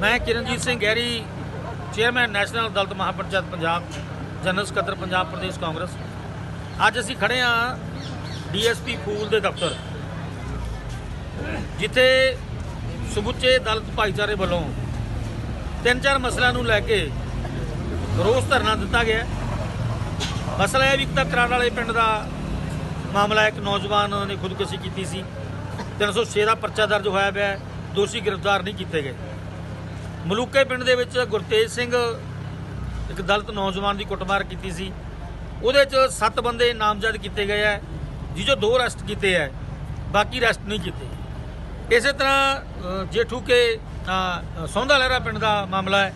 ਮੈਂ Kiranjit Singh Gehri, chairman national Dalit Mahapanchayat Punjab, general ਸਕੱਤਰ ਪੰਜਾਬ ਪ੍ਰਦੇਸ਼ ਕਾਂਗਰਸ। ਅੱਜ ਅਸੀਂ ਖੜੇ ਆ ਡੀਐਸਪੀ ਫੂਲ ਦੇ ਦਫ਼ਤਰ, ਜਿੱਥੇ ਸਮੁੱਚੇ ਦਲਤ ਭਾਈਚਾਰੇ ਵੱਲੋਂ ਤਿੰਨ ਚਾਰ ਮਸਲਿਆਂ ਨੂੰ ਲੈ ਕੇ ਰੋਸ ਧਰਨਾ ਦਿੱਤਾ ਗਿਆ ਮਸਲਾ ਇਹ ਵੀ ਇੱਕ ਤਾਂ ਕਰਾੜ ਵਾਲੇ ਪਿੰਡ ਦਾ ਮਾਮਲਾ ਇੱਕ ਨੌਜਵਾਨ ਨੇ ਖੁਦਕੁਸ਼ੀ ਕੀਤੀ ਸੀ। 306 ਦਾ ਪਰਚਾ ਦਰਜ ਹੋਇਆ ਪਿਆ ਦੋਸ਼ੀ ਗ੍ਰਿਫਤਾਰ ਨਹੀਂ ਕੀਤੇ ਗਏ। ਮਲੂਕੇ ਪਿੰਡ ਦੇ ਵਿੱਚ ਗੁਰਤੇਜ ਸਿੰਘ ਇੱਕ ਦਲਿਤ ਨੌਜਵਾਨ ਦੀ ਕੁੱਟਮਾਰ ਕੀਤੀ ਸੀ। ਉਹਦੇ 'ਚ ਸੱਤ ਬੰਦੇ ਨਾਮਜ਼ਦ ਕੀਤੇ ਗਏ ਹੈ ਜਿਹੋ ਦੋ ਅਰੈਸਟ ਕੀਤੇ ਹੈ ਬਾਕੀ ਅਰੈਸਟ ਨਹੀਂ ਕੀਤੇ। ਇਸੇ ਤਰ੍ਹਾਂ ਜੇਠੂ ਕੇ ਅ, ਸੌਂਦਾ ਲਹਿਰਾ ਪਿੰਡ ਦਾ ਮਾਮਲਾ ਹੈ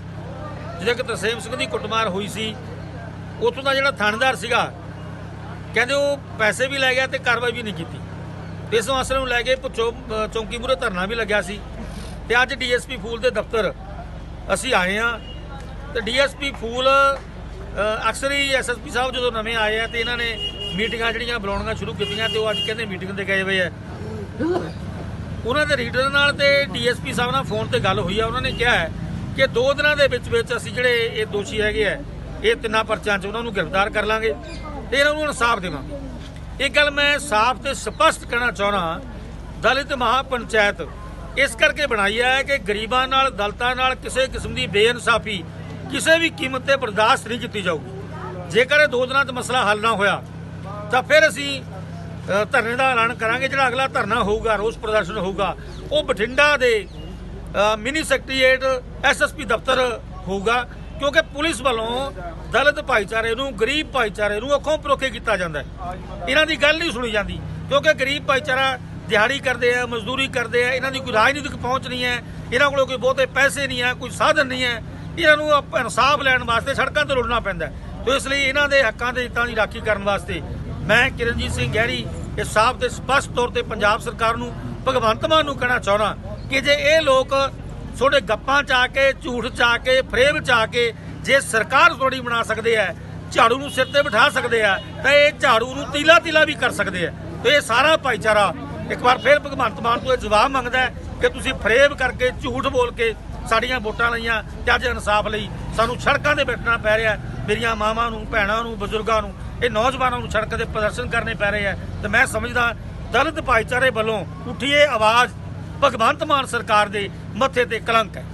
ਜਿਹਦੇ ਕਿ ਤਰਸੇਮ ਸਿੰਘ ਦੀ ਕੁੱਟਮਾਰ ਹੋਈ ਸੀ। ਉੱਥੋਂ ਦਾ ਜਿਹੜਾ ਥਾਣੇਦਾਰ ਸੀਗਾ ਕਹਿੰਦੇ ਉਹ ਪੈਸੇ ਵੀ ਲੈ ਗਿਆ ਤੇ ਕਾਰਵਾਈ ਵੀ ਨਹੀਂ ਕੀਤੀ। ਇਸ ਮਸਲੇ ਨੂੰ ਲੈ ਕੇ ਪੁੱਛੋ ਚੌਂਕੀ ਮੂਹਰੇ ਧਰਨਾ ਵੀ ਲੱਗਿਆ ਸੀ। ਤੇ ਅੱਜ ਡੀਐਸਪੀ ਫੂਲ ਦੇ ਦਫ਼ਤਰ ਅਸੀਂ ਆਏ ਆ ਤੇ ਡੀਐਸਪੀ ਫੂਲ ਅਕਸਰ ਹੀ ਐਸਐਸਪੀ ਸਾਹਿਬ ਜਦੋਂ ਨਵੇਂ ਆਏ ਆ ਤੇ ਇਹਨਾਂ ਨੇ ਮੀਟਿੰਗਾਂ ਜਿਹੜੀਆਂ ਬੁਲਾਉਣੀਆਂ ਸ਼ੁਰੂ ਕੀਤੀਆਂ ਤੇ ਉਹ ਅੱਜ ਕਹਿੰਦੇ ਮੀਟਿੰਗ ਤੇ ਗਏ ਹੋਏ ਆ। ਉਹਨਾਂ ਦੇ ਰੀਡਰ ਨਾਲ ਤੇ ਡੀਐਸਪੀ ਸਾਹਿਬ ਨਾਲ ਫੋਨ ਤੇ ਗੱਲ ਹੋਈ ਆ। ਉਹਨਾਂ ਨੇ ਕਿਹਾ ਹੈ ਕਿ ਦੋ ਦਿਨਾਂ ਦੇ ਵਿੱਚ ਵਿੱਚ ਅਸੀਂ ਜਿਹੜੇ ਇਹ ਦੋਸ਼ੀ ਹੈਗੇ ਆ, ਇਹ ਤਿੰਨਾਂ ਪਰਚਾਂ 'ਚ ਉਹਨਾਂ ਨੂੰ ਗ੍ਰਿਫਤਾਰ ਕਰ ਲਾਂਗੇ ਤੇ ਇਹਨਾਂ ਨੂੰ ਇਨਸਾਫ ਦੇਵਾਂਗੇ। ਇਹ ਗੱਲ ਮੈਂ ਸਾਫ਼ ਤੇ ਸਪਸ਼ਟ ਕਹਿਣਾ ਚਾਹਣਾ ਦਲਿਤ ਮਹਾਪੰਚਾਇਤ ਇਸ ਕਰਕੇ ਬਣਾਈ ਹੈ ਕਿ ਗਰੀਬਾਂ ਨਾਲ, ਦਲਤਾਂ ਨਾਲ ਕਿਸੇ ਕਿਸਮ ਦੀ ਬੇਇਨਸਾਫੀ ਕਿਸੇ ਵੀ ਕੀਮਤ ਤੇ ਬਰਦਾਸ਼ਤ ਨਹੀਂ ਕੀਤੀ ਜਾਊਗੀ। ਜੇਕਰ ਇਹ ਦੋ ਦਿਨਾਂ 'ਚ ਮਸਲਾ ਹੱਲ ਨਾ ਹੋਇਆ, ਤਾਂ ਫਿਰ ਅਸੀਂ ਧਰਨੇ ਦਾ ਐਲਾਨ ਕਰਾਂਗੇ। ਜਿਹੜਾ ਅਗਲਾ ਧਰਨਾ ਹੋਊਗਾ, ਰੋਸ ਪ੍ਰਦਰਸ਼ਨ ਹੋਊਗਾ, ਉਹ ਬਠਿੰਡਾ ਦੇ ਮਿਨੀ ਸੈਕਟਰੀਏਟ ਐਸਐਸਪੀ ਦਫ਼ਤਰ ਹੋਊਗਾ, ਕਿਉਂਕਿ ਪੁਲਿਸ ਵੱਲੋਂ ਦਲਿਤ ਭਾਈਚਾਰੇ ਨੂੰ, ਗਰੀਬ ਭਾਈਚਾਰੇ ਨੂੰ ਅੱਖੋਂ ਪਰੋਖੇ ਕੀਤਾ ਜਾਂਦਾ ਇਹਨਾਂ ਦੀ ਗੱਲ ਨਹੀਂ ਸੁਣੀ ਜਾਂਦੀ, ਕਿਉਂਕਿ ਗਰੀਬ ਭਾਈਚਾਰਾ ਦਿਹਾੜੀ ਕਰਦੇ ਆ, ਮਜ਼ਦੂਰੀ ਕਰਦੇ ਆ, ਇਹਨਾਂ ਦੀ ਕੋਈ ਰਾਜਨੀਤਿਕ ਪਹੁੰਚ ਨਹੀਂ ਹੈ, ਇਹਨਾਂ ਕੋਲ ਕੋਈ ਬਹੁਤੇ ਪੈਸੇ ਨਹੀਂ ਹੈ, ਕੋਈ ਸਾਧਨ ਨਹੀਂ ਹੈ, ਇਹਨਾਂ ਨੂੰ ਆਪ- ਇਨਸਾਫ ਲੈਣ ਵਾਸਤੇ ਸੜਕਾਂ ਤੇ ਲੁੱਟਣਾ ਪੈਂਦਾ ਹੈ। ਇਸ ਲਈ ਇਹਨਾਂ ਦੇ ਹੱਕਾਂ ਦੇ ਹਿੱਤਾਂ ਦੀ ਰਾਖੀ ਕਰਨ ਵਾਸਤੇ ਮੈਂ ਕਿਰਨਜੀਤ ਸਿੰਘ ਗਹਿਰੀ ਇਹ ਸਾਫ਼ ਤੇ ਸਪਸ਼ਟ ਤੌਰ ਤੇ ਪੰਜਾਬ ਸਰਕਾਰ ਨੂੰ, ਭਗਵੰਤ ਮਾਨ ਨੂੰ ਕਹਿਣਾ ਚਾਹੁੰਦਾ ਕਿ ਜੇ ਇਹ ਲੋਕ ਤੁਹਾਡੇ ਗੱਪਾਂ ਚ ਆ ਕੇ, ਝੂਠ ਚ ਆ ਕੇ ਫਰੇਬ ਚ ਆ ਕੇ ਜੇ ਸਰਕਾਰ ਤੁਹਾਡੀ ਬਣਾ ਸਕਦੇ ਆ ਝਾੜੂ ਨੂੰ ਸਿਰ ਤੇ ਬਿਠਾ ਸਕਦੇ ਆ ਤਾਂ ਇਹ ਝਾੜੂ ਨੂੰ ਤੀਲਾ ਤੀਲਾ ਵੀ ਕਰ ਸਕਦੇ ਆ ਤੇ ਇਹ ਸਾਰਾ ਭਾਈਚਾਰਾ ਇੱਕ ਵਾਰ ਫਿਰ ਭਗਵੰਤ ਮਾਨ ਤੋਂ ਇਹ ਜਵਾਬ ਮੰਗਦਾ ਕਿ ਤੁਸੀਂ ਫਰੇਬ ਕਰਕੇ, ਝੂਠ ਬੋਲ ਕੇ ਸਾਡੀਆਂ ਵੋਟਾਂ ਲਈਆਂ ਤੇ ਅੱਜ ਇਨਸਾਫ ਲਈ ਸਾਨੂੰ ਸੜਕਾਂ ਤੇ ਬੈਠਣਾ ਪੈ ਰਿਹਾ ਮੇਰੀਆਂ ਮਾਵਾਂ ਨੂੰ, ਭੈਣਾਂ ਨੂੰ, ਬਜ਼ੁਰਗਾਂ ਨੂੰ, ਇਹ ਨੌਜਵਾਨਾਂ ਨੂੰ ਸੜਕਾਂ ਤੇ ਪ੍ਰਦਰਸ਼ਨ ਕਰਨੇ ਪੈ ਰਹੇ ਆ ਤੇ ਮੈਂ ਸਮਝਦਾ ਦਲਿਤ ਭਾਈਚਾਰੇ ਵੱਲੋਂ ਉੱਠੀ ਇਹ ਆਵਾਜ਼ ਭਗਵੰਤ ਮਾਨ ਸਰਕਾਰ ਦੇ ਮੱਥੇ ਤੇ ਕਲੰਕ ਹੈ।